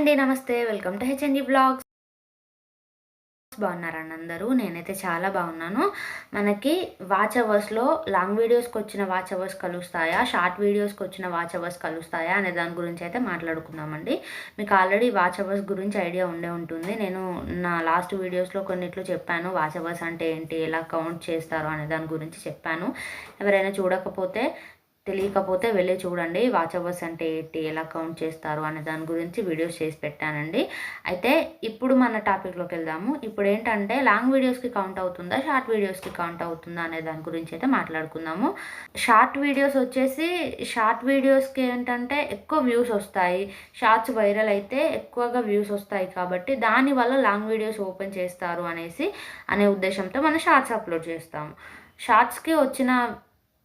అండి నమస్తే. Welcome to H N G blogs. బాగున్నారండి అందరూ? నేనైతే చాలా బాగున్నాను. మనకి వాచ్ అవర్స్లో లాంగ్ వీడియోస్కి వచ్చిన వాచ్ అవర్స్ కలుస్తాయా? షార్ట్ వీడియోస్కి వచ్చిన వాచ్ అవర్స్ కలుస్తాయా? అనే దాని గురించి అయితే మాట్లాడుకుందామండి. మీకు ఆల్రెడీ వాచ్ అవర్స్ గురించి ఐడియా ఉండే ఉంటుంది. నేను నా లాస్ట్ వీడియోస్లో కొన్నిట్లో చెప్పాను. వాచ్ అవర్స్ అంటే ఏంటి? ఎలా కౌంట్ చేస్తారు? అనే దాని గురించి చెప్పాను. ఎవరైనా చూడకపోతే తెలియకపోతే వెళ్ళి చూడండి వాచ్ అవర్స్ అంటే ఏంటి ఎలా కౌంట్ చేస్తారు అనే దాని గురించి వీడియోస్ చేసి పెట్టానండి. అయితే ఇప్పుడు మన టాపిక్లోకి వెళ్దాము. ఇప్పుడు ఏంటంటే లాంగ్ వీడియోస్కి కౌంట్ అవుతుందా షార్ట్ వీడియోస్కి కౌంట్ అవుతుందా అనే దాని గురించి అయితే మాట్లాడుకుందాము. షార్ట్ వీడియోస్ వచ్చేసి షార్ట్ వీడియోస్కి ఏంటంటే ఎక్కువ వ్యూస్ వస్తాయి. షార్ట్స్ వైరల్ అయితే ఎక్కువగా వ్యూస్ వస్తాయి కాబట్టి దానివల్ల లాంగ్ వీడియోస్ ఓపెన్ చేస్తారు అనేసి అనే ఉద్దేశంతో మనం షార్ట్స్ అప్లోడ్ చేస్తాము. షార్ట్స్కి వచ్చిన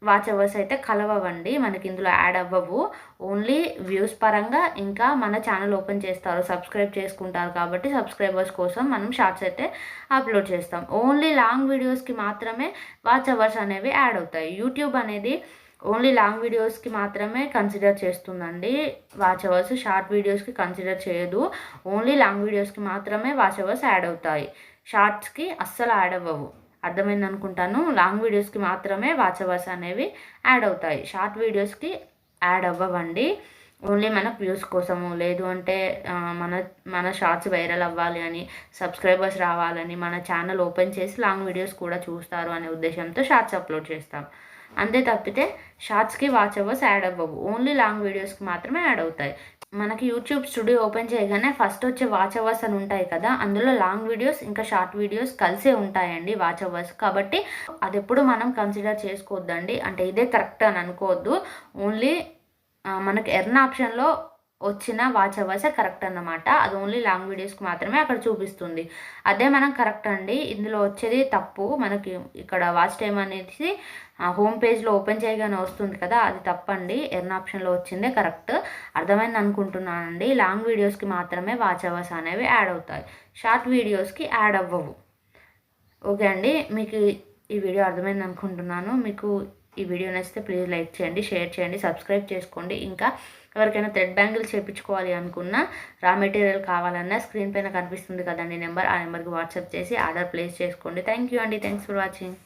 వాచ్ అవర్స్ అయితే కలవండి మనకి ఇందులో యాడ్ అవ్వవు. ఓన్లీ వ్యూస్ పరంగా ఇంకా మన ఛానల్ ఓపెన్ చేస్తారు. సబ్స్క్రైబ్ చేసుకుంటారు కాబట్టి సబ్స్క్రైబర్స్ కోసం మనం షార్ట్స్ అయితే అప్లోడ్ చేస్తాం. ఓన్లీ లాంగ్ వీడియోస్కి మాత్రమే వాచ్ అవర్స్ అనేవి యాడ్ అవుతాయి. యూట్యూబ్ అనేది ఓన్లీ లాంగ్ వీడియోస్కి మాత్రమే కన్సిడర్ చేస్తుందండి. వాచ్ అవర్స్ షార్ట్ వీడియోస్కి కన్సిడర్ చేయదు. ఓన్లీ లాంగ్ వీడియోస్కి మాత్రమే వాచ్ అవర్స్ యాడ్ అవుతాయి. షార్ట్స్కి అస్సలు యాడ్ అవ్వవు. అర్థమైంది అనుకుంటాను. లాంగ్ వీడియోస్కి మాత్రమే వాచ్ అవర్స్ అనేవి యాడ్ అవుతాయి. షార్ట్ వీడియోస్కి యాడ్ అవ్వవండి. ఓన్లీ మన వ్యూస్ కోసము లేదు అంటే మన మన షార్ట్స్ వైరల్ అవ్వాలి అని సబ్స్క్రైబర్స్ రావాలని మన ఛానల్ ఓపెన్ చేసి లాంగ్ వీడియోస్ కూడా చూస్తారు అనే ఉద్దేశంతో షార్ట్స్ అప్లోడ్ చేస్తాం. అంతే తప్పితే షార్ట్స్కి వాచ్ అవర్స్ యాడ్ అవ్వవు. ఓన్లీ లాంగ్ వీడియోస్కి మాత్రమే యాడ్ అవుతాయి. మనకి యూట్యూబ్ స్టూడియో ఓపెన్ చేయగానే ఫస్ట్ వచ్చే వాచ్ అవర్స్ అని ఉంటాయి కదా అందులో లాంగ్ వీడియోస్ ఇంకా షార్ట్ వీడియోస్ కలిసే ఉంటాయండి వాచ్ అవర్స్ కాబట్టి అది ఎప్పుడు మనం కన్సిడర్ చేసుకోవద్దండి. అంటే ఇదే కరెక్ట్ అని అనుకోవద్దు. ఓన్లీ మనకి ఎర్న్ ఆప్షన్లో వచ్చిన వాచ్ అవర్సే కరెక్ట్ అన్నమాట. అది ఓన్లీ లాంగ్ వీడియోస్కి మాత్రమే అక్కడ చూపిస్తుంది. అదే మనం కరెక్ట్ అండి. ఇందులో వచ్చేది తప్పు. మనకి ఇక్కడ వాచ్ టైం అనేది హోమ్ పేజ్లో ఓపెన్ చేయగానే వస్తుంది కదా అది తప్పండి. ఎర్న్ ఆప్షన్లో వచ్చిందే కరెక్ట్ అర్థమైంది అనుకుంటున్నానండి. లాంగ్ వీడియోస్కి మాత్రమే వాచ్ అవర్స్ అనేవి యాడ్ అవుతాయి. షార్ట్ వీడియోస్కి యాడ్ అవ్వవు. ఓకే అండి. మీకు ఈ వీడియో అర్థమైంది అనుకుంటున్నాను. మీకు ఈ వీడియో నచ్చితే ప్లీజ్ లైక్ చేయండి షేర్ చేయండి సబ్స్క్రైబ్ చేసుకోండి. ఇంకా ఎవరికైనా థ్రెడ్ బ్యాంగిల్ చేయించుకోవాలి అనుకున్నా రా మెటీరియల్ కావాలన్నా స్క్రీన్ పైన కనిపిస్తుంది కదండి నెంబర్ ఆ నెంబర్కి వాట్సాప్ చేసి ఆర్డర్ ప్లేస్ చేసుకోండి. థ్యాంక్ యూ అండి. Thanks for watching.